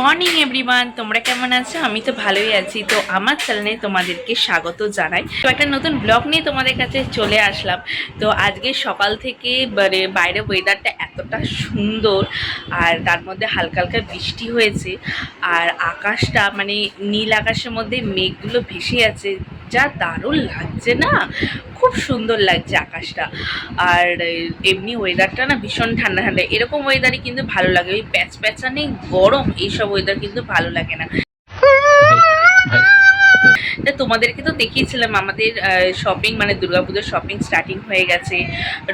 Morning everyone তোমরা কেমন আছো? আমি তো ভালোই আছি। তো আমার চ্যানেলে তোমাদেরকে স্বাগত জানাই। তো একটা নতুন ব্লগ নিয়ে তোমাদের কাছে চলে আসলাম। তো আজকে সকাল থেকে মানে বাইরে ওয়েদারটা এতটা সুন্দর আর তার মধ্যে হালকা হালকা বৃষ্টি হয়েছে। আর আকাশটা মানে নীল আকাশের মধ্যে মেঘগুলো ভেসে আছে। যা দারুণ লাগছে না? খুব সুন্দর লাগছে আকাশটা। আর এমনি ওয়েদারটা না ভীষণ ঠান্ডা ঠান্ডা এরকম ওয়েদারই কিন্তু ভালো লাগে। ওই প্যাচ প্যাচানি গরম, এইসব ওয়েদার কিন্তু ভালো লাগে না। তা তোমাদেরকে তো দেখিয়েছিলাম আমাদের শপিং মানে দুর্গাপুজোর শপিং স্টার্টিং হয়ে গেছে।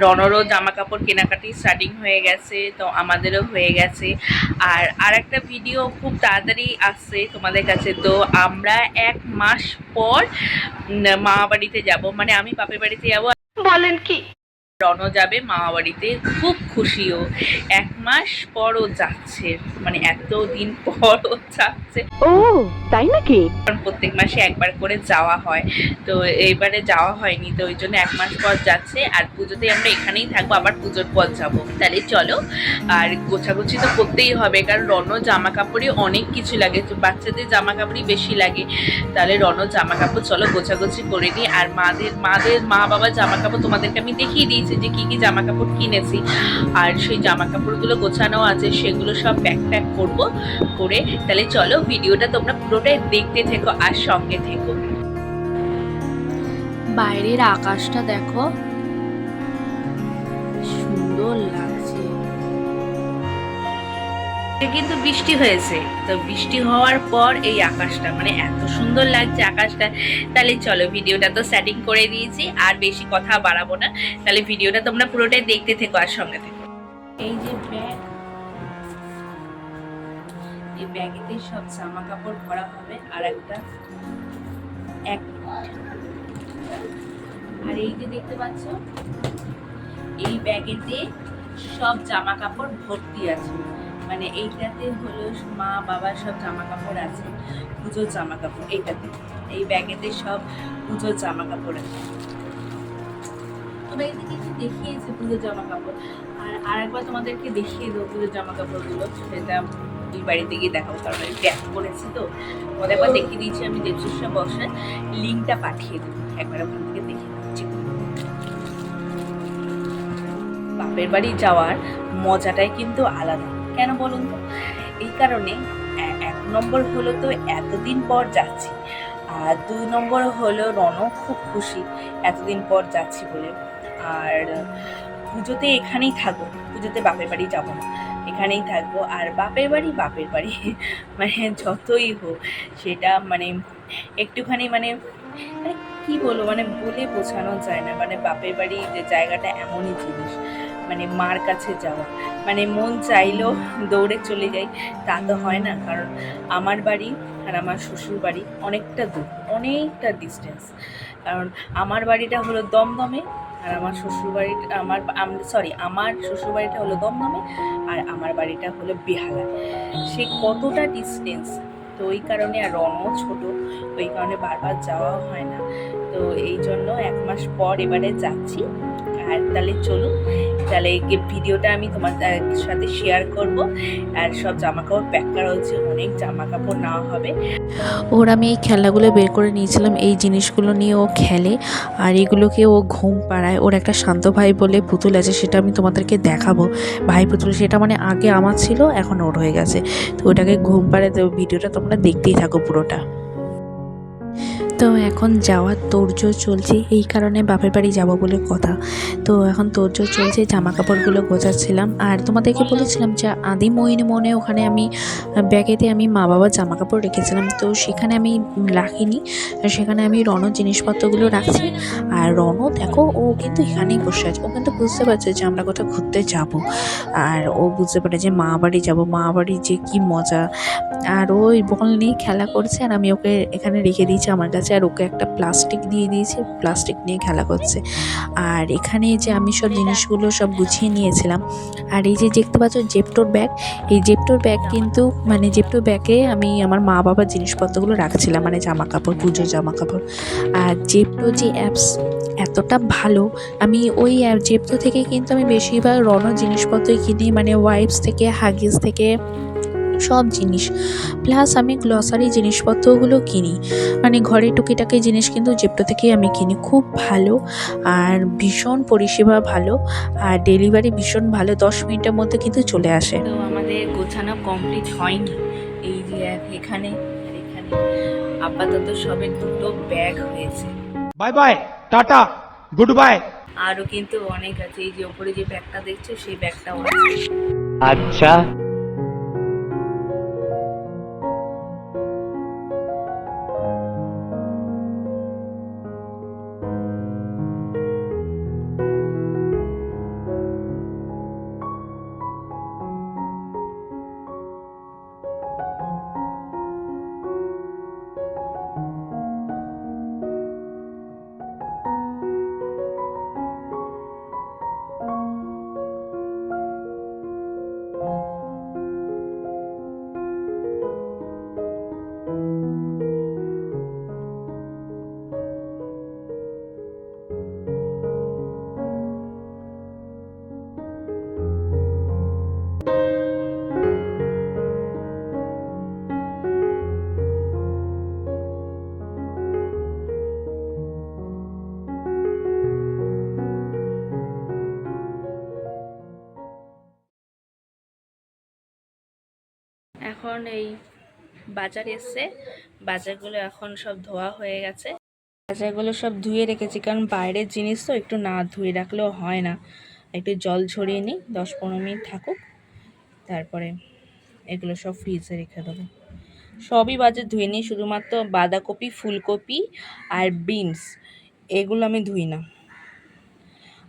রনরও জামা কাপড় কেনাকাটি স্টার্টিং হয়ে গেছে, তো আমাদেরও হয়ে গেছে। আর আর একটা ভিডিও খুব তাড়াতাড়ি আসছে তোমাদের কাছে। তো আমরা এক মাস পর মা বাড়িতে যাব। মানে আমি বাপের বাড়িতে যাব। বলেন কি? রণ যাবে মামা বাড়িতে খুব খুশিও। এক মাস পর ও যাচ্ছে। মানে এত দিন পর ও যাচ্ছে। ও তাই নাকি? কারণ প্রত্যেক মাসে একবার করে যাওয়া হয়। তো এইবারে যাওয়া হয়নি তো ওই জন্য এক মাস পর যাচ্ছে। আর পুজোতে আমরা এখানেই থাকব আবার পুজোর পর যাব। তাহলে চলো আর গোছাগুছি তো করতেই হবে কারণ রণ জামা কাপড়ই অনেক কিছু লাগে। তো বাচ্চাদের জামা কাপড়ই বেশি লাগে। তাহলে রণ জামা কাপড় চলো গোছাগুছি করে নিই। আর মাদের মাদের মা বাবা জামা কাপড় তোমাদেরকে আমি দেখিয়ে দিয়েছি যে কি কি জামা কাপড় কিনেছি। আর সেই জামা কাপড়গুলো গোছানো আছে, সেগুলো সব প্যাক প্যাক করব, করে তাহলে চলো ভিডিওটা তোমরা পুরোটাই দেখতে থেকো আর সঙ্গে থেকো। বাইরের আকাশটা দেখো কিন্তু বৃষ্টি হয়েছে। তো বৃষ্টি হওয়ার পর এই আকাশটা মানে এত সুন্দর লাগছে আকাশটা। তাহলে চলো ভিডিওটা তো সেটিং করে দিয়েছি, আর বেশি কথা বাড়াবো না। তাহলে ভিডিওটা তোমরা পুরোটাই দেখতে থেকো আর সঙ্গে থেকো। এই যে ব্যাগ এই ব্যাগেতে সব জামা কাপড় ভরা হবে, আর একটা এক আর এই যে দেখতে পাচ্ছ, এই ব্যাগেতে সব জামা কাপড় ভর্তি আছে। মানে এইটাতে হলো মা বাবার সব জামা কাপড় আছে, পুজোর জামা কাপড় এইটাতে। এই ব্যাগেতে সব পুজোর জামা কাপড় আছে। তবে এদিকে একটু দেখিয়েছে পুজোর জামা কাপড় আর আরেকবার তোমাদেরকে দেখিয়ে দেবো পুজোর জামা কাপড়গুলো সেটা ওই বাড়িতে গিয়ে দেখাবো, কারণ আমি ব্যাগ করেছি তো। তোমাদের একবার দেখিয়ে দিয়েছি, আমি দেবশিষ্যা বসে লিঙ্কটা পাঠিয়ে দেবো, একবার ওখান থেকে দেখে দিচ্ছি বাপের বাড়ি যাওয়ার মজাটাই কিন্তু আলাদা। কেন বলুন তো? এই কারণে এক নম্বর হলো তো এতদিন পর যাচ্ছি, আর দুই নম্বর হলো রনও খুব খুশি এতদিন পর যাচ্ছি বলে। আর পুজোতে এখানেই থাকব, পুজোতে বাপের বাড়ি যাব না, এখানেই থাকব। আর বাপের বাড়ি বাপের বাড়ি মানে যতই হোক, সেটা মানে একটুখানি মানে মানে কি বলব মানে বলে বোঝানো যায় না। মানে বাপের বাড়ি যে জায়গাটা এমনই জিনিস। মানে মার কাছে যাওয়া। মানে মন চাইলেও দৌড়ে চলে যাই, তা তো হয় না। কারণ আমার বাড়ি আর আমার শ্বশুর বাড়ি অনেকটা দূর, অনেকটা ডিস্টেন্স কারণ আমার বাড়িটা হলো দমদমে আর আমার শ্বশুর বাড়িটা, আমার সরি আমার শ্বশুর বাড়িটা হলো দমদমে আর আমার বাড়িটা হলো বেহালায় সে কতটা ডিস্টেন্স তো ওই কারণে আর রঙও ছোট, ওই কারণে বারবার যাওয়া হয় না। তো এই জন্য এক মাস পর এবারে যাচ্ছি। আর তাহলে চলুন, তাহলে ভিডিওটা আমি তোমার সাথে শেয়ার করব। আর সব জামা কাপড় প্যাক করা হচ্ছে, অনেক জামা কাপড় নেওয়া হবে। ওর আমি এই খেলনাগুলো বের করে নিয়েছিলাম, এই জিনিসগুলো নিয়ে ও খেলে। আর এগুলোকে ও ঘুম পাড়ায়। ওর একটা শান্ত ভাই বলে পুতুল আছে, সেটা আমি তোমাদেরকে দেখাবো। ভাই পুতুল, সেটা মানে আগে আমার ছিল, এখন ওর হয়ে গেছে। তো ওটাকে ঘুম পাড়ায়, তো ভিডিওটা তোমরা দেখতেই থাকো পুরোটা। তো এখন যাওয়ার তোড়জোড় চলছে, এই কারণে বাপের বাড়ি যাব বলে কথা। তো এখন তোড়জোড় চলছে জামা কাপড়গুলো গোছাচ্ছিলাম। আর তোমাদেরকে বলেছিলাম যে আদি মইন মনে ওখানে আমি, ব্যাগেতে আমি মা বাবার জামা কাপড় রেখেছিলাম। তো সেখানে আমি রাখিনি, সেখানে আমি রনর জিনিসপত্রগুলো রাখছি। আর রনও দেখো, ও কিন্তু এখানেই বসে আছে। ও কিন্তু বুঝতে পারছে যে আমরা কোথাও ঘুরতে যাব। আর ও বুঝতে পারে যে মা বাড়ি যাব, মা বাড়ি যে কি মজা। আর ওই বল নিয়ে খেলা করছে আর আমি ওকে এখানে রেখে দিয়েছি আমার কাছে। আর ওকে একটা প্লাস্টিক দিয়ে দিয়েছি প্লাস্টিক নিয়ে খেলা করছে। আর এখানে যে আমি সব জিনিসগুলো সব গুছিয়ে নিয়েছিলাম, আর এই যে দেখতে পাচ্ছ জেপটোর ব্যাগ এই জেপটোর ব্যাগ কিন্তু মানে জেপটোর ব্যাগে আমি আমার মা বাবার জিনিসপত্রগুলো রাখছিলাম মানে জামা কাপড় পুজোর জামা কাপড় আর জেপটো যে অ্যাপস এতটা ভালো, আমি ওই জেপটো থেকে কিন্তু আমি বেশিরভাগ রনো জিনিসপত্রই কিনি মানে ওয়াইপস থেকে হাগিস থেকে সব জিনিস। প্লাস আমি গ্লসারি জিনিসপত্রগুলো কিনি। মানে ঘরে টুকিটাকি জিনিস কিন্তু জেপটো থেকেই আমি কিনি। খুব ভালো আর ভীষণ পরিষেবা ভালো। আর ডেলিভারি ভীষণ ভালো। দশ মিনিটের মধ্যে কিন্তু চলে আসে। তো আমাদের গোছানো কমপ্লিট হয়নি। এই যে এখানে এখানে। আপাতত সবে দুটো ব্যাগ হয়েছে। Bye bye tata good bye আরও কিন্তু অনেক আছে। এই যে ওপরে যে ব্যাগটা দেখছ সেই ব্যাগটাও আছে আচ্ছা। এখন এই বাজার এসছে। বাজারগুলো এখন সব ধোয়া হয়ে গেছে। বাজারগুলো সব ধুয়ে রেখেছি, কারণ বাইরের জিনিস তো একটু না ধুয়ে রাখলেও হয় না। একটু জল ছড়িয়ে নিই, দশ পনেরো মিনিট থাকুক, তারপরে এগুলো সব ফ্রিজে রেখে দেবো। সবই বাজার ধুয়ে নিই, শুধুমাত্র বাঁধাকপি, ফুলকপি আর বিনস, এগুলো আমি ধুই না।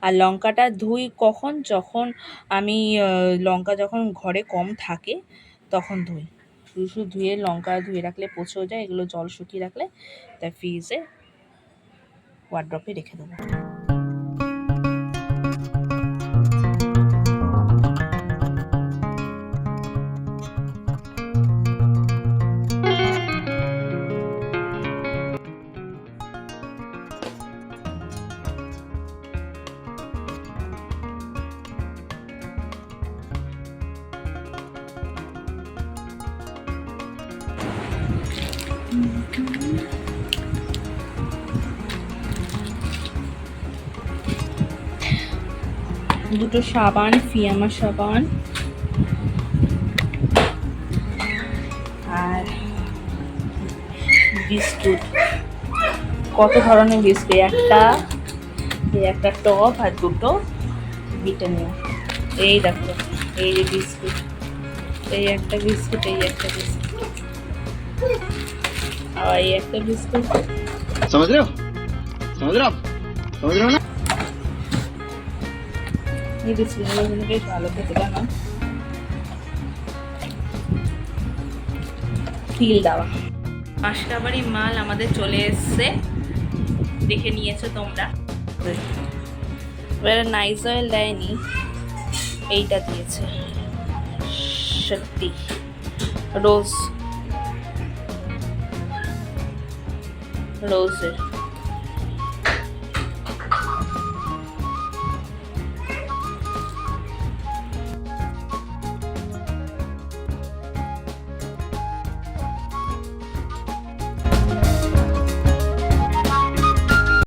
আর লঙ্কাটা ধুই কখন, যখন আমি লঙ্কা যখন ঘরে কম থাকে, তখন ধুই। শুধু ধুয়ে, লঙ্কা ধুয়ে রাখলে পচেও যায়, এগুলো জল শুকিয়ে রাখলে তাই ফ্রিজে ওয়ার্ড্রপে রেখে দেবো। দুটো সাবান ফিয়ামা সাবান আর বিস্কুট কত ধরনের বিস্কুট একটা এই একটা টপ আর দুটো ভিটামিন এই দেখো এই যে বিস্কুট এই একটা বিস্কুট এই একটা বিস্কুট আর এই একটা বিস্কুট समझ रहे हो समझ रहे हो आप समझ रहे हो ना এই বিস্কুটগুলো কিন্তু বেশ ভালো খেতে, জানো? তিল দেওয়া। মাসকাবাড়ি মাল আমাদের চলে এসছে। দেখে নিয়েছো তোমরা। এবারে নাইস অয়েল দেয়নি। এইটা দিয়েছে। সত্যি। রোজ রোজের